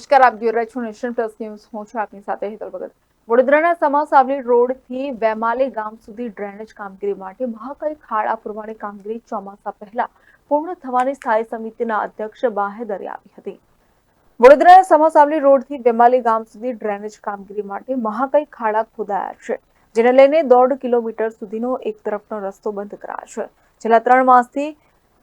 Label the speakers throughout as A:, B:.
A: નમસ્કાર, આપ જોઈ રહ્યા છો નેશન પ્લસ ન્યૂઝ. હું છું આપની સાથે હેતલ ભગત. વડોદરાના સમાસાવલી રોડથી વેમાલી ગામ સુધી ડ્રેનેજ કામગીરી માટે મહાકાય ખાડા પુરવાની કામગીરી ચોમાસા પહેલા પૂર્ણ થવાની સ્થાયી સમિતિના અધ્યક્ષ બાહેદરે આપી હતી. વડોદરાના સમાસાવલી રોડથી વેમાલી ગામ સુધી ડ્રેનેજ કામગીરી માટે મહાકાય ખાડા ખોદાયા છે, જેને લઈને દોઢ કિલોમીટર સુધીનો એક તરફનો રસ્તો બંધ કરાયો છે. છેલ્લા ત્રણ માસથી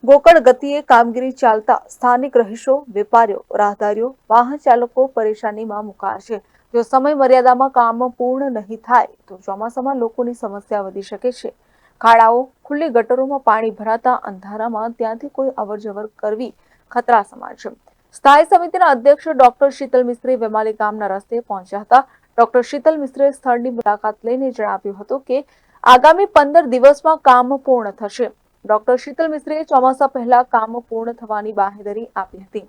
A: ગોકળ ગતિએ કામગીરી ચાલતા સ્થાનિક રહીશો, વેપારીઓ, રાહદારીઓ, વાહન ચાલકો પરેશાનીમાં મુકાયા છે. જો સમય મર્યાદામાં કામ પૂર્ણ નહીં થાય, તો ચોમાસામાં લોકોની સમસ્યા વધી શકે છે. ખાડાઓ, ખુલ્લી ગટરોમાં પાણી ભરાતા અંધારામાં ત્યાંથી કોઈ અવરજવર કરવી ખતરા સમાન છે. સ્થાયી સમિતિના અધ્યક્ષ ડોક્ટર શીતલ મિસ્ત્રી વેમાલી ગામના રસ્તે પહોંચ્યા હતા. ડોક્ટર શીતલ મિસ્ત્રીએ સ્થળની મુલાકાત લઈને જણાવ્યું હતું કે, આગામી પંદર દિવસમાં કામ પૂર્ણ થશે. ડોક્ટર શીતલ મિશ્રીએ ચોમાસા પહેલા કામ પૂર્ણ થવાની બાહેધરી આપી હતી.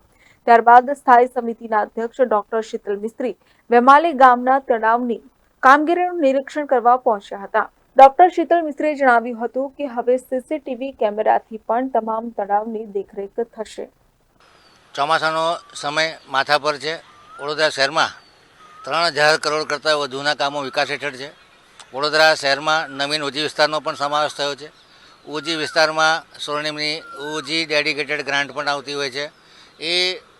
A: ત્યારબાદ સ્થાયી સમિતિના અધ્યક્ષ ડોક્ટર શીતલ મિસ્ત્રી વેમાલી ગામના તળાવની કામગીરીનું નિરીક્ષણ કરવા પહોંચ્યા હતા. ડોક્ટર શીતલ મિસ્ત્રીએ જણાવ્યું હતું કે હવે સીસીટીવી કેમેરાથી પણ તમામ તળાવની દેખરેખ થશે.
B: ચોમાસાનો સમય માથા પર છે. વડોદરા શહેરમાં ત્રણ હજાર કરોડ કરતાં વધુના કામો વિકાસ હેઠળ છે. વડોદરા શહેરમાં નવીન ઓજી વિસ્તારનો પણ સમાવેશ થયો છે. ઓજી વિસ્તારમાં સ્વર્ણિમની ઓજી ડેડિકેટેડ ગ્રાન્ટ પણ આવતી હોય છે. એ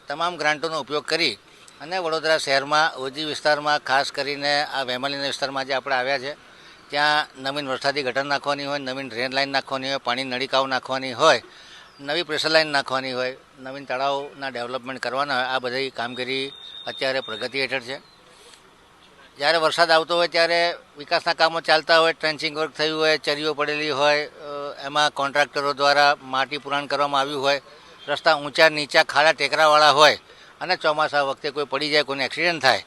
B: તમામ ગ્રાન્ટોનો ઉપયોગ કરી અને વડોદરા શહેરમાં ઓજી વિસ્તારમાં ખાસ કરીને આ વેમાલીના વિસ્તારમાં જે આપણે આવ્યા છે, ત્યાં નવીન વરસાદી ગટર નાખવાની હોય, નવીન ડ્રેન લાઇન નાખવાની હોય, પાણી નળીકાઓ નાખવાની હોય, નવી પ્રેશર લાઇન નાખવાની હોય, નવીન તળાવના ડેવલપમેન્ટ કરવાના હોય, આ બધી કામગીરી અત્યારે પ્રગતિ હેઠળ છે. જ્યારે વરસાદ આવતો હોય ત્યારે વિકાસના કામો ચાલતા હોય ટ્રેન્ચિંગ વર્ક થયું હોય, ચરીઓ પડેલી હોય એમાં કોન્ટ્રાક્ટરો દ્વારા માટી પુરાણ કરવામાં આવ્યું હોય, રસ્તા ઊંચા, નીચા, ખાડા, ટેકરાવાળા હોય અને ચોમાસા વખતે કોઈ પડી જાય, કોઈને એક્સિડન્ટ થાય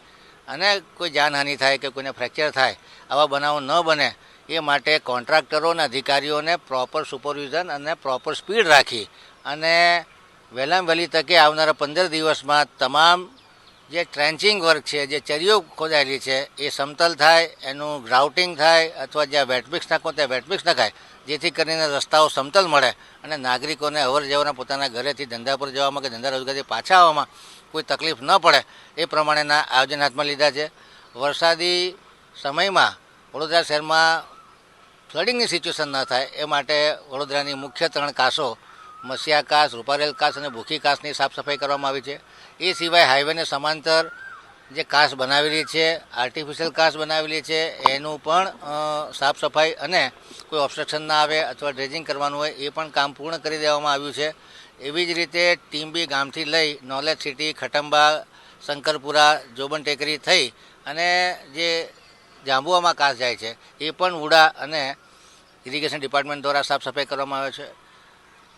B: અને કોઈ જાનહાનિ થાય કે કોઈને ફ્રેક્ચર થાય, આવા બનાવો ન બને, એ માટે કોન્ટ્રાક્ટરો અને અધિકારીઓને પ્રોપર સુપરવિઝન અને પ્રોપર સ્પીડ રાખી અને વહેલામાં વહેલી તકે આવનારા પંદર દિવસમાં તમામ જે ટ્રેન્ચિંગ વર્ક છે, જે ચરીઓ ખોદાયેલી છે, એ સમતલ થાય, એનું ગ્રાઉટિંગ થાય, અથવા જ્યાં વેટમિક્સ નાખો ત્યાં વેટમિક્સ નખાય, જેથી કરીને રસ્તાઓ સમતલ મળે અને નાગરિકોને અવર જવરના પોતાના ઘરેથી ધંધા પર જવામાં કે ધંધા રોજગારથી પાછા આવવામાં કોઈ તકલીફ ન પડે, એ પ્રમાણેના આયોજન હાથમાં લીધા છે. વરસાદી સમયમાં વડોદરા શહેરમાં ફ્લડિંગની સિચ્યુએશન ન થાય, એ માટે વડોદરાની મુખ્ય ત્રણ કાસો મસિયા કાસ રૂપારેલ કાસ અને ભૂખી કાસની સાફસફાઈ કરવામાં આવી છે. એ સિવાય હાઈવેને સમાંતર જે કાસ બનાવેલી છે, આર્ટિફિશિયલ કાસ બનાવેલી છે, એનું પણ સાફસફાઈ સાફ સફાઈ અને કોઈ ઓબ્સ્ટ્રક્શન ના આવે અથવા ડ્રેજિંગ કરવાનું હોય એ પણ કામ પૂર્ણ કરી દેવામાં આવ્યું છે. એવી જ રીતે ટીમ્બી ગામથી લઈ નોલેજ સિટી, ખટંબા, શંકરપુરા, જોબન ટેકરી થઈ અને જે જાંબુઆમાં કાસ જાય છે, એ પણ ઉડા અને ઇરિગેશન ડિપાર્ટમેન્ટ દ્વારા સાફ સફાઈ કરવામાં આવે છે.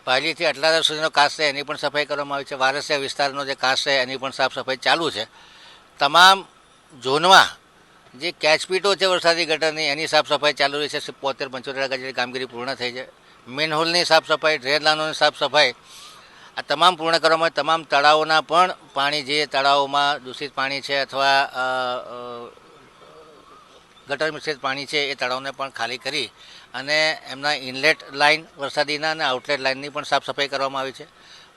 B: પાયલીથી અટલાદર સુધીનો કાસ છે, એની પણ સફાઈ કરવામાં આવી છે. વારસિયા વિસ્તારનો જે કાસ છે, એની પણ સાફ સફાઈ ચાલુ છે. તમામ ઝોનમાં જે કેચપીટો છે વરસાદી ગટરની, એની સાફ સફાઈ ચાલુ રહી છે. પોતેર પંચોતેર ટકા કામગીરી પૂર્ણ થઈ છે. મેનહોલની સાફ સફાઈ, ડ્રેન લાઇનોની સાફ સફાઈ, આ તમામ પૂર્ણ કરવામાં તમામ તળાવોના પણ પાણી, જે તળાવોમાં દૂષિત પાણી છે અથવા ગટર મિશ્રિત પાણી છે એ તળાવને પણ ખાલી કરી અને એમના ઇનલેટ લાઇન વરસાદીના અને આઉટલેટ લાઇનની પણ સાફ સફાઈ કરવામાં આવી છે.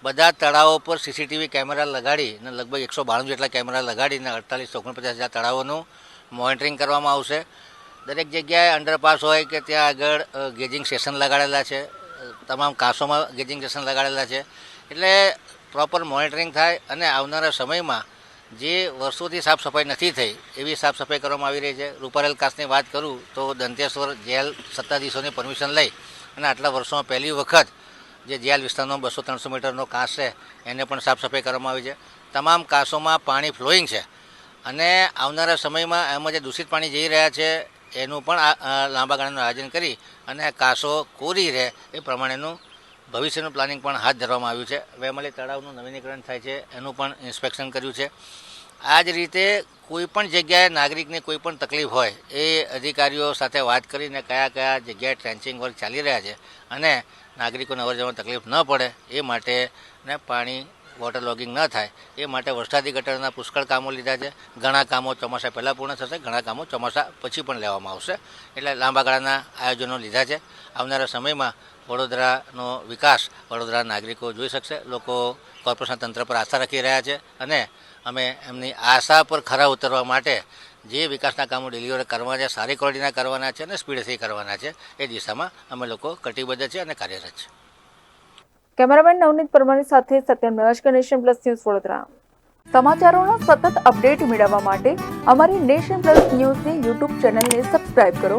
B: બધા તળાવો પર સીસીટીવી કેમેરા લગાડી અને લગભગ એકસો બાણું જેટલા કેમેરા લગાડીને અડતાલીસ ઓગણપચાસ હજાર તળાવોનું મોનિટરિંગ કરવામાં આવશે. દરેક જગ્યાએ અંડરપાસ હોય કે ત્યાં આગળ ગેજિંગ સ્ટેશન લગાડેલા છે. તમામ કાંસોમાં ગેજિંગ સ્ટેશન લગાડેલા છે. એટલે પ્રોપર મોનિટરિંગ થાય અને આવનારા સમયમાં જે વર્ષોથી સાફ સફાઈ નથી થઈ, એવી સાફ સફાઈ કરવામાં આવી રહી છે. રૂપારેલ કાસની વાત કરું તો દંતેશ્વર જેલ સત્તાધીશોની પરમિશન લઈ અને આટલા વર્ષોમાં પહેલી વખત જે જેલ વિસ્તારનો બસો ત્રણસો મીટરનો કાંસ છે, એને પણ સાફ સફાઈ કરવામાં આવી છે. તમામ કાંસોમાં પાણી ફ્લોઈંગ છે અને આવનારા સમયમાં એમાં જે દૂષિત પાણી જઈ રહ્યા છે, એનું પણ લાંબા ગાળાનું આયોજન કરી અને કાંસો કોરી રહે એ પ્રમાણેનું ભવિષ્યનું પ્લાનિંગ પણ હાથ ધરવામાં આવ્યું છે. વેમલી તળાવનું નવીનીકરણ થાય છે, એનું પણ ઇન્સ્પેક્શન કર્યું છે. આ જ રીતે કોઈ પણ જગ્યાએ નાગરિકને કોઈ પણ તકલીફ હોય, એ અધિકારીઓ સાથે વાત કરીને કયા કયા જગ્યાએ ટ્રેન્ચિંગ વર્ક ચાલી રહ્યા છે અને નાગરિકોને અવર જવર તકલીફ ન પડે, એ માટે ને પાણી વોટર લોગિંગ ન થાય, એ માટે વરસાદી ગટરના પુષ્કળ કામો લીધા છે. ઘણા કામો ચોમાસા પહેલાં પૂર્ણ થશે, ઘણા કામો ચોમાસા પછી પણ લેવામાં આવશે. એટલે લાંબા ગાળાના આયોજનો લીધા છે. આવનારા સમયમાં વડોદરાનો વિકાસ વડોદરા નાગરિકો જોઈ શકશે. લોકો કોર્પોરેશન તંત્ર પર આસ્થા રાખી રહ્યા છે અને અમે એમની આશા પર ખરા ઉતરવા માટે જે વિકાસના કામો ડિલિવર કરવા છે, સારી ક્વોલિટીના કરવાના છે અને સ્પીડથી કરવાના છે, એ દિશામાં અમે લોકો કટિબદ્ધ છે અને કાર્યરત છે.
A: કેમેરામેન નવનીત પરમારની સાથે Satyam Navajkar Nation Plus News Vadodara. સમાચારોના સતત અપડેટ મેળવવા માટે અમારી નેશન પ્લસ ન્યૂઝની યુટ્યુબ ચેનલને સબસ્ક્રાઇબ કરો.